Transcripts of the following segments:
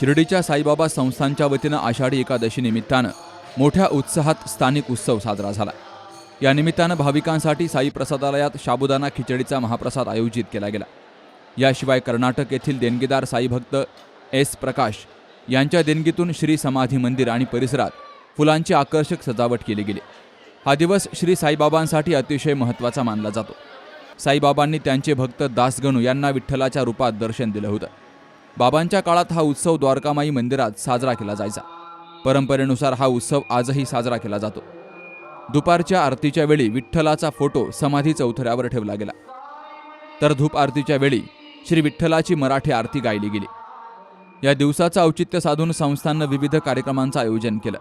शिर्डीच्या साईबाबा संस्थांच्या वतीनं आषाढी एकादशी निमित्तानं मोठ्या उत्साहात स्थानिक उत्सव साजरा झाला. या निमित्तानं भाविकांसाठी साई प्रसादालयात शाबुदाना खिचडीचा महाप्रसाद आयोजित केला गेला. याशिवाय कर्नाटक येथील देणगीदार साईभक्त एस प्रकाश यांच्या देणगीतून श्री समाधी मंदिर आणि परिसरात फुलांची आकर्षक सजावट केली गेली. हा दिवस श्री साईबाबांसाठी अतिशय महत्त्वाचा मानला जातो. साईबाबांनी त्यांचे भक्त दासगणू यांना विठ्ठलाच्या रूपात दर्शन दिलं होतं. बाबांच्या काळात हा उत्सव द्वारकामाई मंदिरात साजरा केला जायचा. परंपरेनुसार हा उत्सव आजही साजरा केला जातो. दुपारच्या आरतीच्या वेळी विठ्ठलाचा फोटो समाधी चौथऱ्यावर ठेवला गेला. तर धूप आरतीच्या वेळी श्री विठ्ठलाची मराठी आरती गायली गेली. या दिवसाचं औचित्य साधून संस्थांनं विविध कार्यक्रमांचं आयोजन केलं.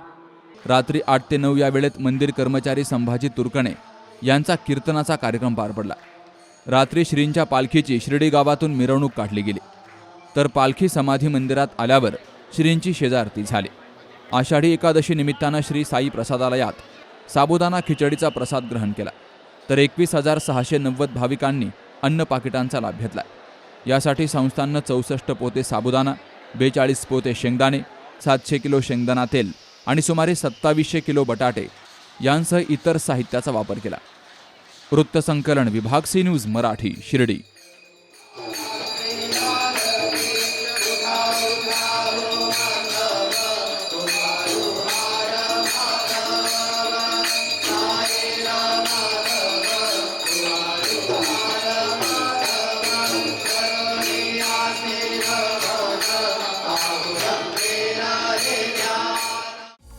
रात्री आठ ते नऊ या वेळेत मंदिर कर्मचारी संभाजी तुरकणे यांचा कीर्तनाचा कार्यक्रम पार पडला. रात्री श्रींच्या पालखीची शिर्डी गावातून मिरवणूक काढली गेली. तर पालखी समाधी मंदिरात आल्यावर श्रींची शेजारती झाली. आषाढी एकादशी निमित्तानं श्री साई प्रसादालयात साबुदाणा खिचडीचा प्रसाद ग्रहण केला. तर एकवीस हजार सहाशे नव्वद भाविकांनी अन्न पाकिटांचा लाभ घेतला. यासाठी संस्थांनं चौसष्ट पोते साबुदाणा बेचाळीस पोते शेंगदाणे सातशे किलो शेंगदाणा तेल आणि सुमारे सत्तावीसशे किलो बटाटे यांसह इतर साहित्याचा वापर केला. वृत्तसंकलन विभाग सी न्यूज मराठी शिर्डी.